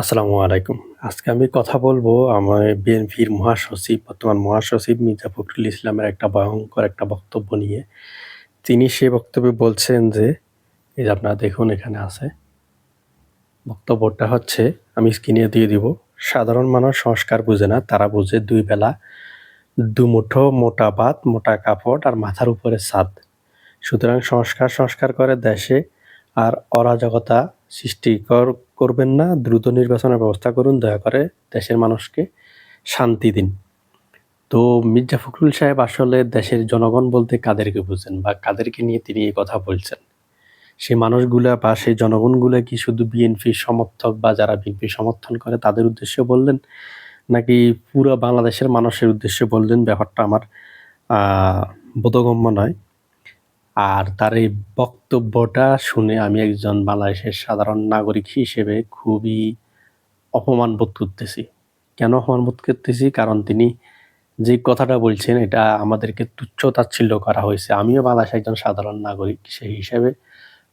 আসসালামু আলাইকুম। আজকে আমি কথা বলব আমার বিএনপির মহাসচিব, বর্তমান মহাসচিব মির্জা ফখরুল ইসলামের একটা ভয়ঙ্কর একটা বক্তব্য নিয়ে। তিনি সে বক্তব্যে বলছেন যে, এই যে আপনারা দেখুন এখানে আছে। বক্তব্যটা হচ্ছে আমি স্ক্রিনে দিয়ে দিব। সাধারণ মানুষ সংস্কার বুঝে না, তারা বুঝে দুই বেলা দুমুঠো মোটা ভাত, মোটা কাপড় আর মাথার উপরে ছাদ। সুতরাং সংস্কার সংস্কার করে দেশে আর অরাজকতা সৃষ্টি কর করবেন না, দ্রুত নির্বাচনের ব্যবস্থা করুন, দয়া করে দেশের মানুষকে শান্তি দিন। তো মির্জা ফখরুল সাহেব আসলে দেশের জনগণ বলতে কাদেরকে বুঝেন বা কাদেরকে নিয়ে তিনি এই কথা বলছেন? সেই মানুষগুলা বা সেই জনগণগুলা কি শুধু বিএনপির সমর্থক বা যারা বিএনপি সমর্থন করে তাদের উদ্দেশ্যে বললেন? নাকি পুরো বাংলাদেশের মানুষের উদ্দেশ্যে বললেন? ব্যাপারটা আমার বোধগম্য নয়। আর তার এই বক্তব্যটা শুনে আমি একজন বাংলাদেশের সাধারণ নাগরিক হিসেবে খুবই অপমান বোধ করতেছি। কেন অপমান বোধ করতেছি? কারণ তিনি যে কথাটা বলছেন, এটা আমাদেরকে তুচ্ছ তাচ্ছিল্য করা হয়েছে। আমিও বাংলাদেশের একজন সাধারণ নাগরিক সেই হিসেবে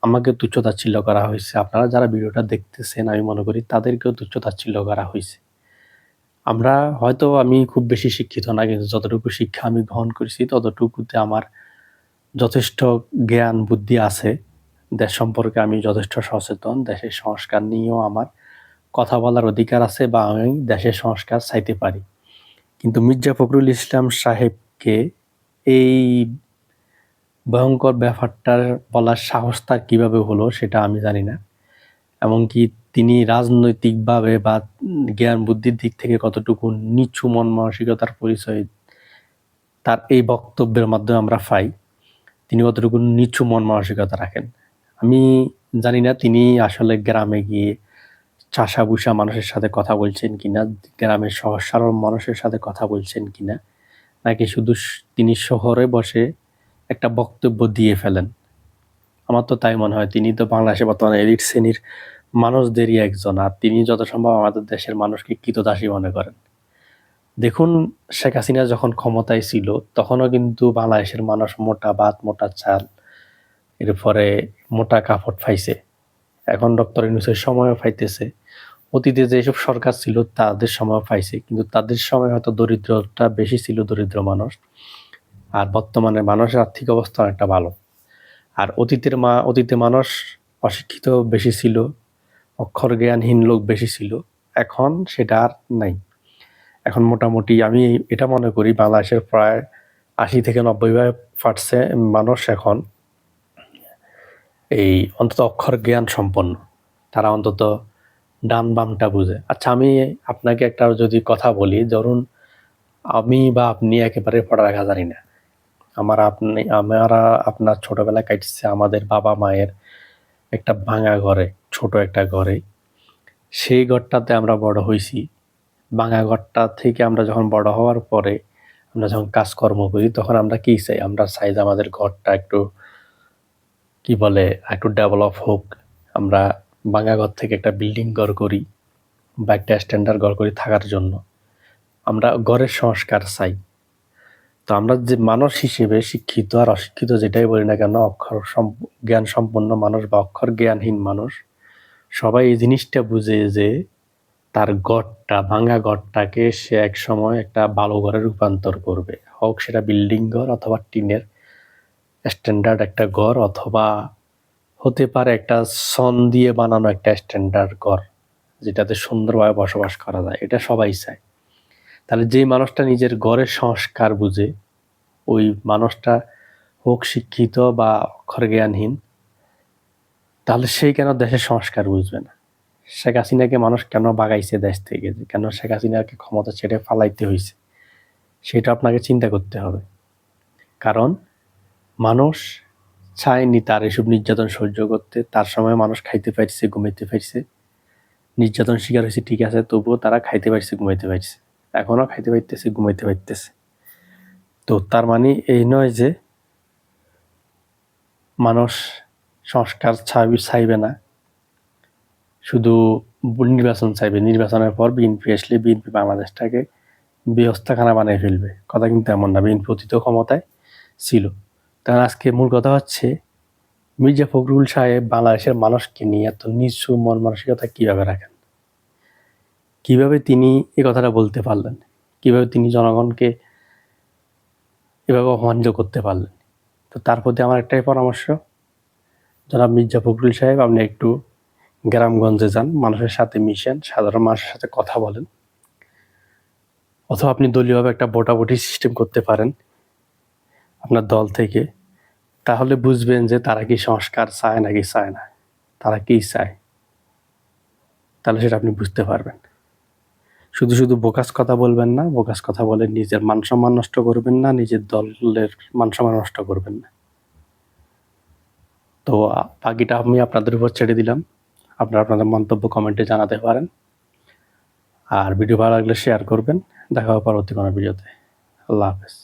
আমাকে তুচ্ছ তাচ্ছিল্য করা হয়েছে। আপনারা যারা ভিডিওটা দেখতেছেন, আমি মনে করি তাদেরকেও তুচ্ছ তাচ্ছিল্য করা হয়েছে। আমরা হয়তো আমি খুব বেশি শিক্ষিত না, কিন্তু যতটুকু শিক্ষা আমি গ্রহণ করেছি, ততটুকুতে আমার যথেষ্ট জ্ঞান, বুদ্ধি আছে। দেশ সম্পর্কে আমি যথেষ্ট সচেতন। দেশের সংস্কার নিয়েও আমার কথা বলার অধিকার আছে বা আমি দেশের সংস্কার চাইতে পারি। কিন্তু মির্জা ফখরুল ইসলাম সাহেবকে এই ভয়ঙ্কর ব্যাপারটার বলার সাহস তার কীভাবে হলো সেটা আমি জানি না। এমনকি তিনি রাজনৈতিকভাবে বা জ্ঞান, বুদ্ধির দিক থেকে কতটুকু নিচু মন মানসিকতার পরিচয় তার এই বক্তব্যের মাধ্যমে আমরা পাই। তিনি কতটুকু নিচু মন মানসিকতা রাখেন। আমি জানি না তিনি আসলে গ্রামে গিয়ে চাষা বুসা মানুষের সাথে কথা বলছেন কিনা, গ্রামের সহজ মানুষের সাথে কথা বলছেন কিনা, নাকি শুধু তিনি শহরে বসে একটা বক্তব্য দিয়ে ফেলেন। আমার তো তাই মনে হয় তিনি তো বাংলাদেশে বর্তমানে এলিট শ্রেণির মানুষদেরই একজন, আর তিনি যত সম্ভব আমাদের দেশের মানুষকে কৃতদাসী মনে করেন। দেখুন, শেখ হাসিনা যখন ক্ষমতায় ছিল, তখনও কিন্তু বাংলাদেশের মানুষ মোটা ভাত মোটা চাল, এরপরে মোটা কাপড় পাইছে এখন ডক্টর ইউনুসের সময়ও পাইতেছে অতীতে যেসব সরকার ছিল, তাদের সময় পাইছে কিন্তু তাদের সময় হয়তো দরিদ্রটা বেশি ছিল দরিদ্র মানুষ। আর বর্তমানে মানুষের আর্থিক অবস্থা অনেকটা ভালো। আর অতীতের মা, অতীতে মানুষ অশিক্ষিত বেশি ছিল অক্ষর জ্ঞানহীন লোক বেশি ছিল। এখন সেটা আর নাই। এখন মোটামুটি আমি এটা মনে করি বাংলাদেশের প্রায় আশি থেকে নব্বই পার্সেন্ট মানুষ এখন এই অন্তত অক্ষর জ্ঞান সম্পন্ন। তারা অন্তত ডান বামটা বুঝে। আচ্ছা আমি আপনাকে একটা যদি কথা বলি, ধরুন আমি বা আপনি একেবারে পড়ালেখা জানি না। আমার আপনি, আমরা আপনার ছোটবেলায় কাটছে আমাদের বাবা মায়ের একটা ভাঙা ঘরে, ছোট একটা ঘরে। সেই ঘরটাতে আমরা বড় হয়েছি। ভাঙা ঘরটা থেকে আমরা যখন বড় হওয়ার পরে আমরা যখন কাজকর্ম করি, তখন আমরা কি চাই? আমরা চাই যে আমাদের ঘরটা একটু, কি বলে, একটু ডেভেলপ হোক। আমরা ভাঙা ঘর থেকে একটা বিল্ডিং ঘর করি বা একটা স্ট্যান্ডার্ড ঘর করি থাকার জন্য। আমরা ঘরের সংস্কার চাই। তো আমরা যে মানুষ হিসেবে শিক্ষিত আর অশিক্ষিত যেটাই বলি না কেন, অক্ষর জ্ঞান সম্পন্ন মানুষ বা অক্ষর জ্ঞানহীন মানুষ সবাই এই জিনিসটা বুঝে যে তার গড়টা, ভাঙা গড়টাকে সে এক সময় একটা ভালো ঘরে রূপান্তর করবে। হোক সেটা বিল্ডিং ঘর অথবা টিনের স্ট্যান্ডার্ড একটা ঘর অথবা হতে পারে একটা সন দিয়ে বানানো একটা স্ট্যান্ডার্ড ঘর যেটাতে সুন্দরভাবে বসবাস করা যায়। এটা সবাই চায়। তাহলে যে মানুষটা নিজের ঘরের সংস্কার বুঝে, ওই মানুষটা হোক শিক্ষিত বা অক্ষর জ্ঞানহীন তাহলে সেই কেন দেশের সংস্কার বুঝবে না? শেখ হাসিনাকে মানুষ কেন বাগাইছে দেশ থেকে? কেন শেখ হাসিনাকে ক্ষমতা ছেড়ে ফালাইতে হয়েছে সেটা আপনাকে চিন্তা করতে হবে। কারণ মানুষ চায়নি তার এসব নির্যাতন সহ্য করতে। তার সময় মানুষ খাইতে পারছে, ঘুমাইতে পারছে। নির্যাতন শিকার হয়েছে, ঠিক আছে, তবুও তারা খাইতে পারছে, ঘুমাইতে পারছে। এখনও খাইতে পারতেছে, ঘুমাইতে পারতেছে। তো তার মানে এই নয় যে মানুষ সংস্কার চাইবে চাইবে না। শুধু নির্বাচন চাইবে। নির্বাচনের পর বিএনপি আসলে বিএনপি বাংলাদেশটাকে ব্যবস্থাখানা বানিয়ে ফেলবে। কথা কিন্তু এমন না। বিএনপি অতীত ক্ষমতায় ছিল। কারণ আজকে মূল কথা হচ্ছে, মির্জা ফখরুল সাহেব বাংলাদেশের মানুষকে নিয়ে এত নিচু মন মানসিকতা কীভাবে রাখেন? কীভাবে তিনি এ কথাটা বলতে পারলেন? কীভাবে তিনি জনগণকে এভাবে অপমানিত করতে পারলেন? তো তার প্রতি আমার একটাই পরামর্শ, জনাব মির্জা ফখরুল সাহেব, আপনি একটু গ্রামগঞ্জে যান, মানুষের সাথে মিশেন, সাধারণ মানুষের সাথে কথা বলেন। অথবা আপনি দলীয়ভাবে একটা ভোটাভুটি সিস্টেম করতে পারেন আপনার দল থেকে। তাহলে বুঝবেন যে তারা কি সংস্কার চায় নাকি চায় না। তারা কি চায়? তাহলে সেটা আপনি বুঝতে পারবেন। শুধু শুধু বোকাস কথা বলবেন না, বোকাস কথা বলে নিজের মান সম্মান নষ্ট করবেন না, নিজের দলের মান সম্মান নষ্ট করবেন না। তো বাকিটা আমি আপনাদের উপর ছেড়ে দিলাম। আপনারা আপনাদের মন্তব্য কমেন্টে জানাতে পারেন। আর ভিডিও ভালো লাগলে শেয়ার করবেন। দেখা হবে পরবর্তী কোনো ভিডিওতে আল্লাহ হাফেজ।